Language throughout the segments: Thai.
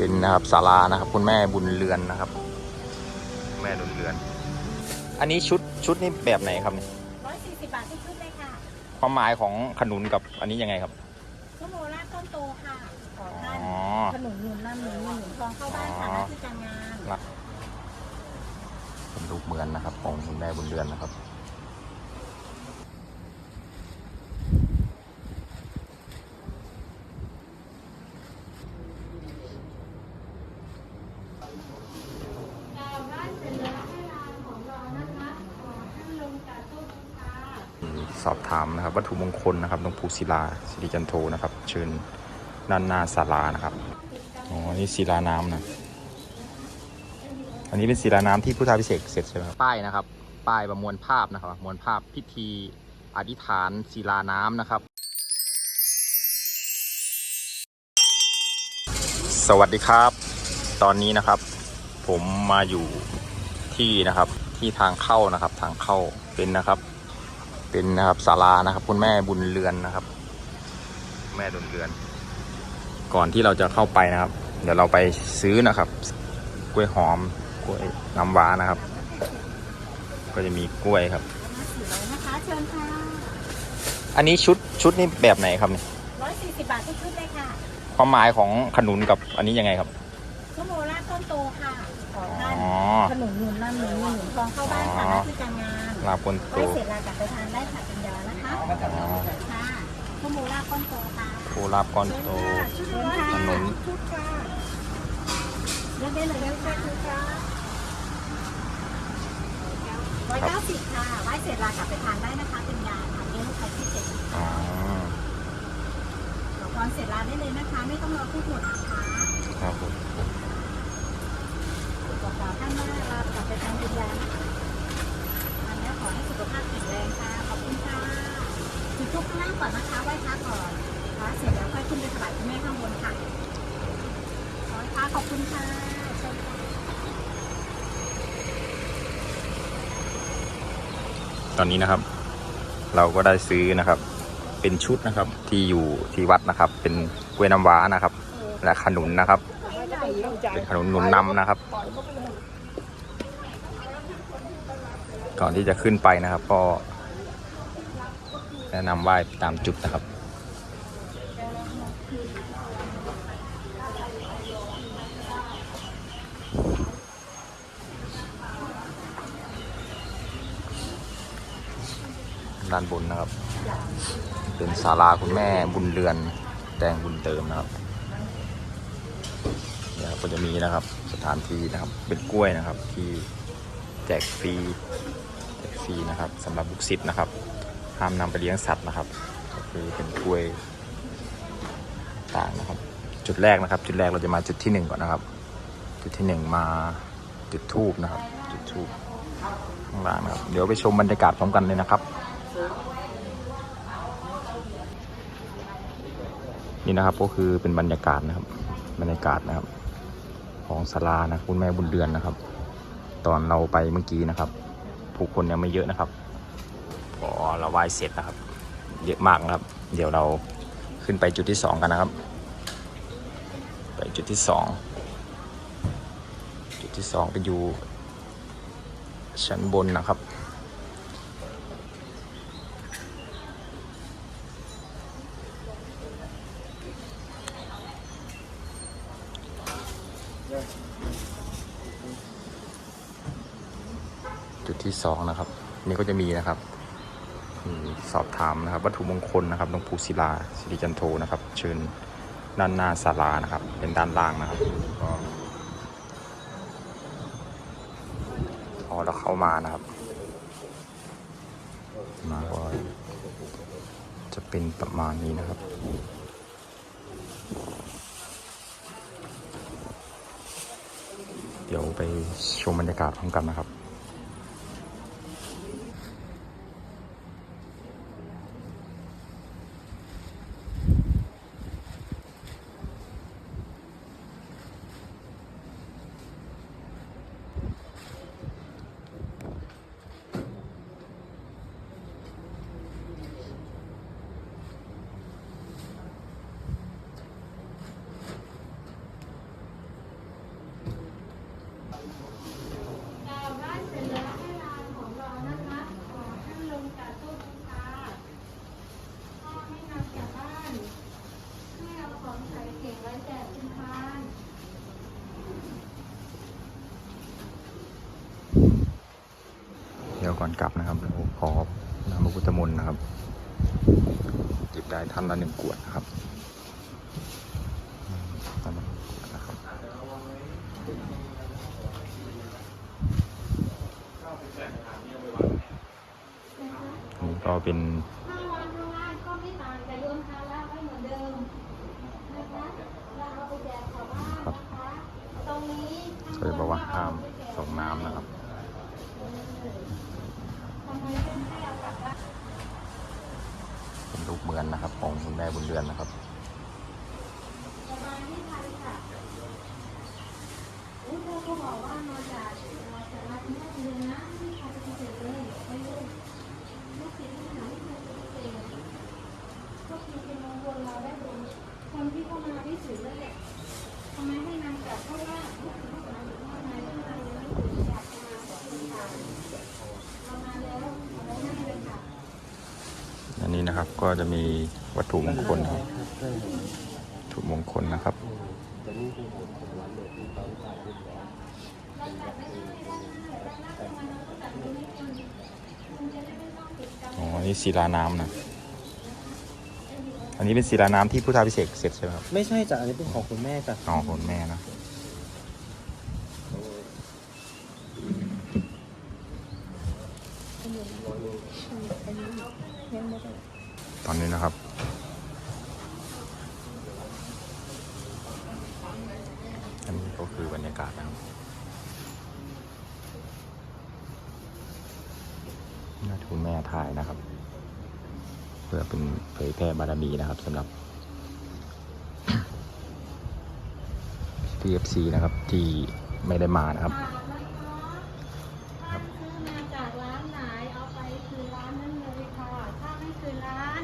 เป็นนะครับศาลานะครับ คุณแม่บุญเรือนนะครับ แม่บุญเรือน อันนี้ชุดชุดนี่แบบไหนครับเนี่ยร้อยสี่สิบบาททุกชุดเลยค่ะความหมายของขนุนกับอันนี้ยังไงครับชั่วโมงละต้นโตค่ะขอท่านอ๋อขนุนหนุนนำหนุนเงินหนุนทองเข้าบ้านค่ะหน้าที่การงานเป็นรูปเหมือนนะครับของคุณแม่บุญเรือนนะครับ สอบถามนะครับ วัตถุมงคลนะครับหลวงปู่ศิลาสิริจันโทนะครับ เชิญด้านหน้าศาลานะครับอ๋อนี่ศิลาน้ำนะอันนี้เป็นศิลาน้ำที่พุทธาพิเศษกเสร็จใช่ไหมครับป้ายนะครับ ป้ายประมวลภาพนะครับมวลภาพพิธีอธิษฐานศิลาน้ำนะครับ สวัสดีครับ ตอนนี้นะครับ ผมมาอยู่ที่นะครับที่ทางเข้านะครับ ทางเข้าเป็นนะครับ เป็นนะครับศาลานะครับ คุณแม่บุญเรือนนะครับ แม่บุญเรือน ก่อนที่เราจะเข้าไปนะครับ เดี๋ยวเราไปซื้อนะครับ กล้วยหอมกล้วยน้ำว้านะครับ ก็จะมีกล้วยครับสี่ร้อยนะคะเชิญค่ะอันนี้ชุดชุดนี่แบบไหนครับเนี่ยร้อยสี่สิบบาททุกชุดเลยค่ะ ความหมายของขนุนกับอันนี้ยังไงครับชั่วโมงละต้นโตค่ะขอท่านอ๋อขนุนหนุนนำหนุนเงินหนุนทองเข้าบ้านค่ะหน้าที่การงาน ลาบนโตไม่เสร็จลากลับไปทานได้ค่ะปัญญานะคะอ๋อ ค่ะชั่วโมงละต้นโตค่ะโอลาบก้อนโต ชุดละขนุนชุดค่ะเลือกได้เลยเลือกได้ชุดค่ะร้อยเก้าสิบค่ะไหว้เสร็จลากลับไปทานได้นะคะเป็นยาค่ะเลี้ยงลูกค้าที่เจ็ดอ๋อขอพรเสร็จลาได้เลยนะคะ ไม่ต้องรอพูดหมดนะคะครับผมบอกกล่าวท่านว่าลากลับไปทานเป็นยาอันนี้ขอให้ สุขภาพแข็งแรงค่ะ ขอบคุณค่ะจุดทุกข้างล่างก่อนนะคะไหว้พระก่อนพระเสร็จแล้วค่อยขึ้นไปถวายคุณแม่ข้างบนค่ะขอให้พระขอบคุณค่ะเชิญค่ะตอนนี้นะครับ เราก็ได้ซื้อนะครับ เป็นชุดนะครับที่อยู่ที่วัดนะครับ เป็นกล้วยน้ำว้านะครับ และขนุนนะครับ เป็นขนุนหนุนนำนะครับ ก่อน ก่อนที่จะขึ้นไปนะครับ ก็แนะนำไหว้ตามจุดนะครับด้านบนนะครับ เป็นศาลาคุณแม่บุญเรือนแดงบุญเติมนะครับเนี่ยครับก็จะมีนะครับสถานที่นะครับเป็นกล้วยนะครับ ที่แจกฟรี ฟรีนะครับสำหรับบุกซิตนะครับห้ามนำไปเลี้ยงสัตว์นะครับ ก็คือเป็นกล้วยต่างนะครับ จุดแรกนะครับ จุดแรกเราจะมาจุดที่หนึ่งก่อนนะครับ จุดที่หนึ่งมาจุดทูบนะครับ จุดทูบข้างล่างนะครับเดี๋ยวไปชมบรรยากาศพร้อมกันเลยนะครับ นี่นะครับก็คือเป็นบรรยากาศนะครับ บรรยากาศนะครับ ของศาลานะคุณแม่บุญเดือนนะครับ ตอนเราไปเมื่อกี้นะครับ ผู้คนยังไม่เยอะนะครับพอเราไหว้เสร็จนะครับ เยอะมากนะครับ เดี๋ยวเราขึ้นไปจุดที่สองกันนะครับ ไปจุดที่สองจุดที่สองไปอยู่ชั้นบนนะครับ จุดที่สองนะครับ นี่ก็จะมีนะครับสอบถามนะครับวัตถุมงคลนะครับหลวงปู่ศิลาสิริจันโทนะครับ เชิญด้านหน้าศาลานะครับ เป็นด้านล่างนะครับก็พอเราเข้ามานะครับ มาก็จะเป็นประมาณนี้นะครับเดี๋ยวไปชมบรรยากาศพร้อมกันนะครับ ก่อนกลับนะครับเราขอน้ำพระพุทธมนต์นะครับจิบได้ท่านละหนึ่งขวดนะครับนี่ก็เป็นถ้าวางข้างล่างก็ไม่ต่างแต่โยนภาระไว้เหมือนเดิมนะคราเอาไปแจกชาวบ้านนะคะตรงนี้เขาจะบอกว่าห้ามส่งน้ำนะครับ เป็นรูปเหมือนนะครับของคุณแม่บุญเดือนนะครับสบาบอกว่ามาจากมาจากร้านแม่เรือนนะ ก็จะมีวัตถุมงคลครับวัตถุมงคลนะครับอ๋อนี่ศิลาน้ำนะ อันนี้เป็นศิลาน้ำที่พุทธาพิเศษกเสร็จใช่ไหมครับ ไม่ใช่จ้ะอันนี้เป็นของคุณแม่จ้ะ อ๋อคุณแม่นะ ตอนนี้นะครับ อันนี้ก็ คือบรรยากาศนะครับน่าทุนแม่ถ่ายนะครับ เพื่อเป็นเผยแพร่บารมีนะครับสำหรับ TFC นะครับที่ไม่ได้มานะครับฝากนะคะถ้าซื้อมาจากร้านไหนเอาไปคืนร้านนั้นเลยค่ะ ถ้าไม่คืนร้าน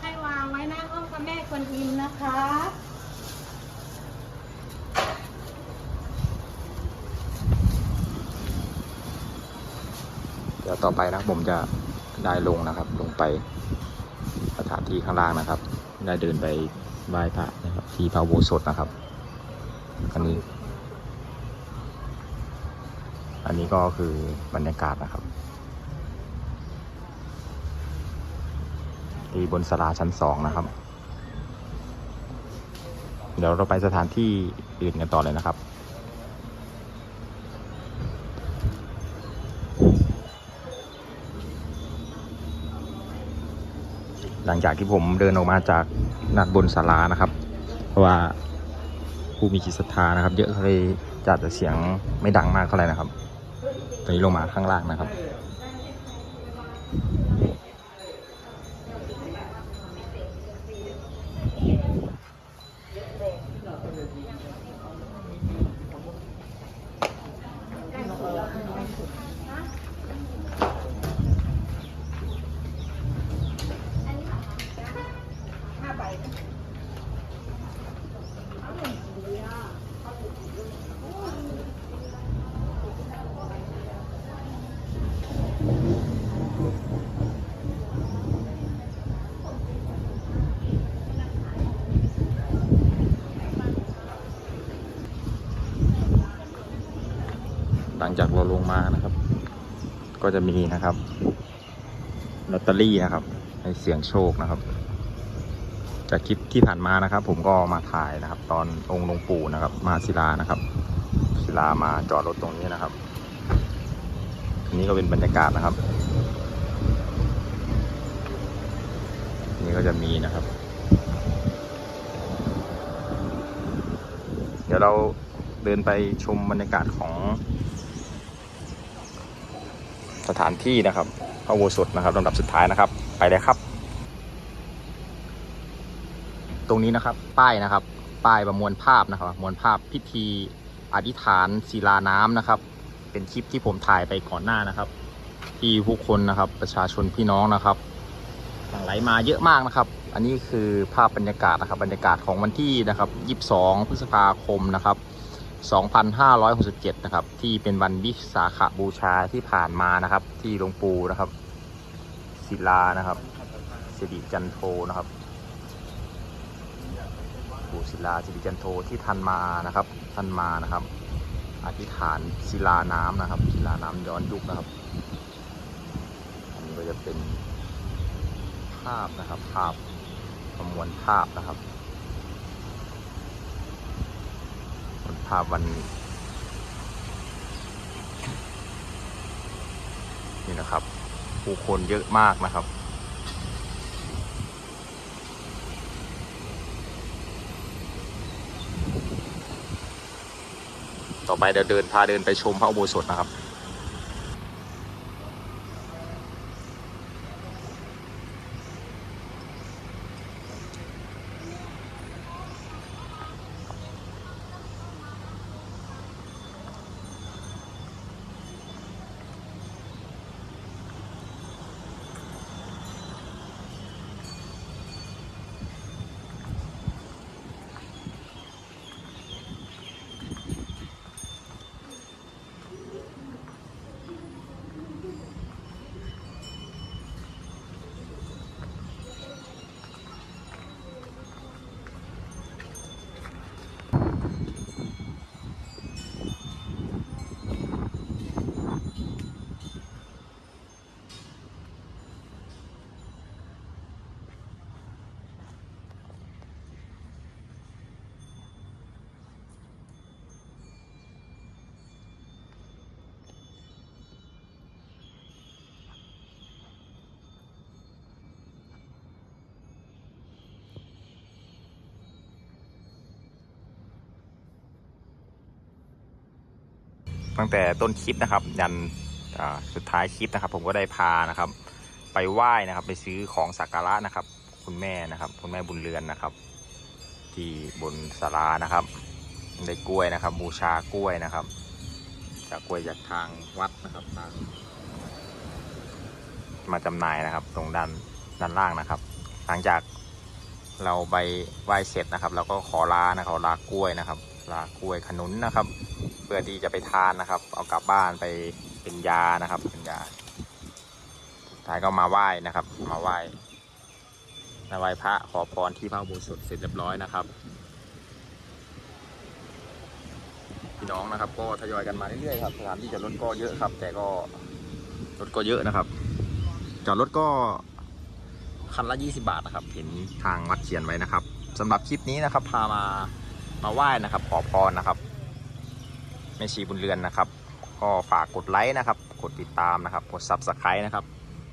ให้วางไว้หน้าห้องพระแม่กวนอิมนะคะ เดี๋ ยวต่อไปนะผมจะได้ลงนะครับ ลงไปสถานที่ข้างล่างนะครับ ได้เดินไปไหว้พระนะครับ ที่พระโบสถนะครับ อันนี้ อันนี้ก็คือบรรยากาศนะครับ ที่บนศาลาชั้นสองนะครับ เดี๋ยวเราไปสถานที่อื่นกันต่อเลยนะครับ หลังจากที่ผมเดินออกมาจากนัดบนศาลานะครับ เพราะว่าผู้มีจิตศรัทธานะครับ เยอะเขาเลยจัดแต่เสียงไม่ดังมากเท่าไหร่นะครับ ตอนนี้ลงมาข้างล่างนะครับ หลังจากเราลงมานะครับ ก็จะมีนะครับลอตเตอรี่นะครับ ให้เสียงโชคนะครับ จากคลิปที่ผ่านมานะครับ ผมก็มาถ่ายนะครับ ตอนองค์หลวงปู่นะครับ มาศิลานะครับ ศิลามาจอดรถตรงนี้นะครับอันนี้ก็เป็นบรรยากาศนะครับ นี่ก็จะมีนะครับ เดี๋ยวเราเดินไปชมบรรยากาศของ สถานที่นะครับพระโบสถนะครับลำดับสุดท้ายนะครับ ไปเลยครับ ตรงนี้นะครับ ป้ายนะครับ ป้ายประมวลภาพนะครับมวลภาพพิธีอธิษฐานศิลาน้ำนะครับ เป็นคลิปที่ผมถ่ายไปก่อนหน้านะครับ ที่ผู้คนนะครับประชาชนพี่น้องนะครับหลั่งไหลมาเยอะมากนะครับ อันนี้คือภาพบรรยากาศนะครับ บรรยากาศของวันที่นะครับ 22 พฤษภาคมนะครับ 2567 นะครับ ที่เป็นวันวิสาขบูชาที่ผ่านมานะครับ ที่หลวงปู่นะครับ ศิลานะครับสิริจันโทนะครับ ปู่ศิลาสิริจันโทที่ท่านมานะครับท่านมานะครับ อธิษฐานศิลาน้ำนะครับศิลาน้ำย้อนยุคนะครับมันก็จะเป็นภาพนะครับภาพประมวลภาพนะครับมวลภาพวันนี้นี่นะครับ ผู้คนเยอะมากนะครับ ต่อไปเดี๋ยวเดินพาเดินไปชมพระอุโบสถนะครับ ตั้งแต่ต้นคลิปนะครับ ยันสุดท้ายคลิปนะครับ ผมก็ได้พานะครับ ไปไหว้นะครับ ไปซื้อของสักการะนะครับ คุณแม่นะครับ คุณแม่บุญเรือนนะครับ ที่บนศาลานะครับได้กล้วยนะครับ บูชากล้วยนะครับ จากกล้วยจากทางวัดนะครับทางมาจำหน่ายนะครับ ตรงด้านด้านล่างนะครับ หลังจากเราไปไหว้เสร็จนะครับเราก็ขอลานะครับลากล้วยนะครับ ลากล้วยขนุนนะครับ เพื่อที่จะไปทานนะครับ เอากลับบ้านไปเป็นยานะครับเป็นยาสุดท้ายก็มาไหว้นะครับ มาไหว้มาไหว้พระขอพรที่พระอุโบสถเสร็จเรียบร้อยนะครับพี่น้องนะครับ ก็ทยอยกันมาเรื่อยๆครับสถานที่จอดรถก็เยอะครับ แต่ก็รถก็เยอะนะครับ จอดรถก็คันละ 20 บาทนะครับ เห็นทางวัดเขียนไว้นะครับสำหรับคลิปนี้นะครับ พามามาไหว้นะครับ ขอพรนะครับ แม่ชีบุญเรือนนะครับก็ฝากกดไลค์นะครับ กดติดตามนะครับ กดซับสไครต์นะครับ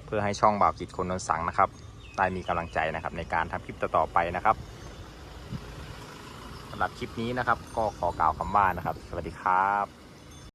เพื่อให้ช่องบ่าวกิจคนนนสังนะครับ ได้มีกำลังใจนะครับในการทำคลิปต่อๆไปนะครับสำหรับคลิปนี้นะครับ ก็ขอกล่าวคำว่านะครับ สวัสดีครับ